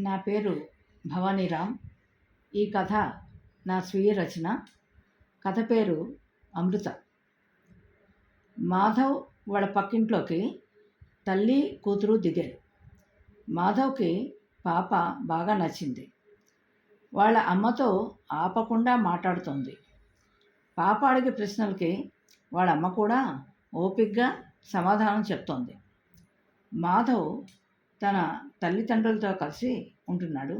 నా పేరు భవానీరామ్ ఈ కథ నా స్వీయ రచన. కథ పేరు అమృత. మాధవ్ వాళ్ళ పక్కింట్లోకి తల్లి కూతురు దిగారు. మాధవ్కి పాప బాగా నచ్చింది. వాళ్ళ అమ్మతో ఆపకుండా మాట్లాడుతుంది. పాప అడిగే ప్రశ్నలకి వాళ్ళ అమ్మ కూడా ఓపిగ్గా సమాధానం చెప్తోంది. మాధవ్ తన తల్లిదండ్రులతో కలిసి ఉంటున్నాడు.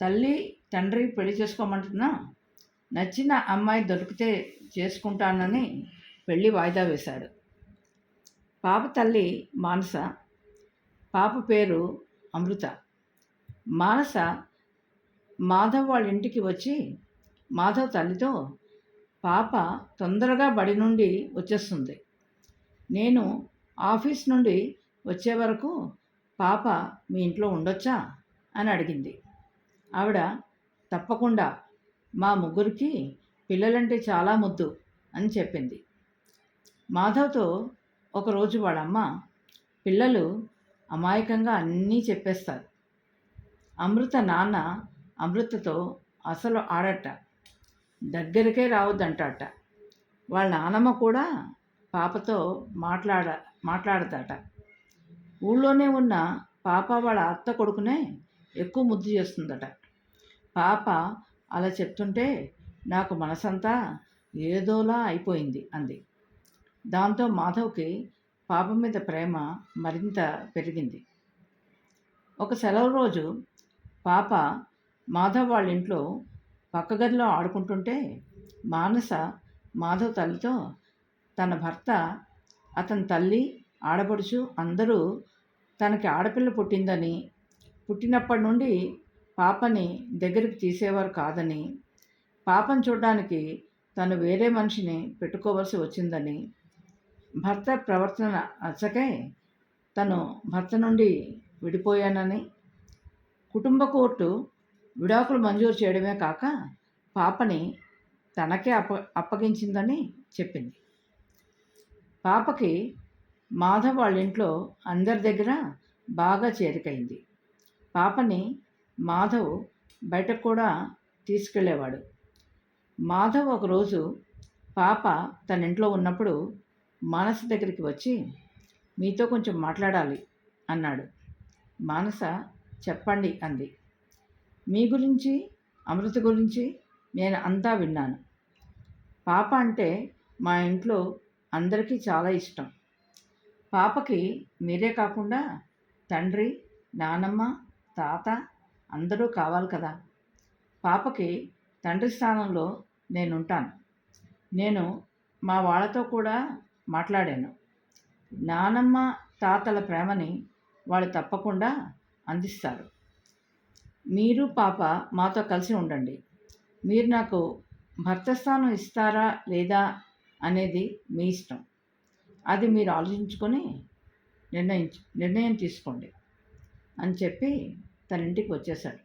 తల్లి తండ్రి పెళ్ళి చేసుకోమంటున్నా నచ్చిన అమ్మాయి దొరికితే చేసుకుంటానని పెళ్ళి వాయిదా వేశాడు. పాప తల్లి మానస పాప పేరు అమృత. మానస మాధవ్ వాళ్ళ ఇంటికి వచ్చి మాధవ్ తల్లితో పాప తొందరగా బడి నుండి వచ్చేస్తుంది. నేను ఆఫీస్ నుండి వచ్చే వరకు పాప మీ ఇంట్లో ఉండొచ్చా? అని అడిగింది. ఆవిడ తప్పకుండా మా ముగ్గురికి పిల్లలంటే చాలా ముద్దు అని చెప్పింది. మాధవ్తో ఒకరోజు వాళ్ళమ్మ పిల్లలు అమాయకంగా అన్నీ చెప్పేస్తారు. అమృత నాన్న అమృతతో అసలు ఆడట. దగ్గరికే రావద్దంటాట. వాళ్ళ నానమ్మ కూడా పాపతో మాట్లాడ మాట్లాడతాట. ఊళ్ళోనే ఉన్న పాప వాళ్ళ అత్త కొడుకునే ఎక్కువ ముద్దు చేస్తుందట. పాప అలా చెప్తుంటే నాకు మనసంతా ఏదోలా అయిపోయింది అంది. దాంతో మాధవ్కి పాప మీద ప్రేమ మరింత పెరిగింది. ఒక సెలవు రోజు పాప మాధవ్ వాళ్ళ ఇంట్లో పక్క గదిలో ఆడుకుంటుంటే మానస మాధవ్ తల్లితో తన భర్త అతని తల్లి ఆడపడుచు అందరూ తనకి ఆడపిల్ల పుట్టిందని పుట్టినప్పటి నుండి పాపని దగ్గరికి తీసేవారు కాదని పాపను చూడడానికి తను వేరే మనిషిని పెట్టుకోవలసి వచ్చిందని భర్త ప్రవర్తన నచ్చకై తను భర్త నుండి విడిపోయానని కుటుంబ కోర్టు విడాకులు మంజూరు చేయడమే కాక పాపని తనకే అప్ప అప్పగించిందని చెప్పింది. పాపకి మాధవ్ వాళ్ళ ఇంట్లో అందరి దగ్గర బాగా చేరికైంది. పాపని మాధవ్ బయటకు కూడా తీసుకెళ్ళేవాడు. మాధవ్ ఒకరోజు పాప తన ఇంట్లో ఉన్నప్పుడు మానస దగ్గరికి వచ్చి మీతో కొంచెం మాట్లాడాలి అన్నాడు. మానస చెప్పండి అంది. మీ గురించి అమృత గురించి నేను అంతా విన్నాను. పాప అంటే మా ఇంట్లో అందరికీ చాలా ఇష్టం. పాపకి మీరే కాకుండా తండ్రి నానమ్మ తాత అందరూ కావాలి కదా. పాపకి తండ్రి స్థానంలో నేను ఉంటాను నేను మా వాళ్ళతో కూడా మాట్లాడాను. నానమ్మ తాతల ప్రేమని వాళ్ళు తప్పకుండా అందిస్తారు. మీరు పాప మాతో కలిసి ఉండండి. మీరు నాకు భర్త స్థానం ఇస్తారా లేదా అనేది మీ ఇష్టం. అది మీరు ఆలోచించుకొని నిర్ణయించు నిర్ణయం తీసుకోండి అని చెప్పి తన ఇంటికి వచ్చేసాడు.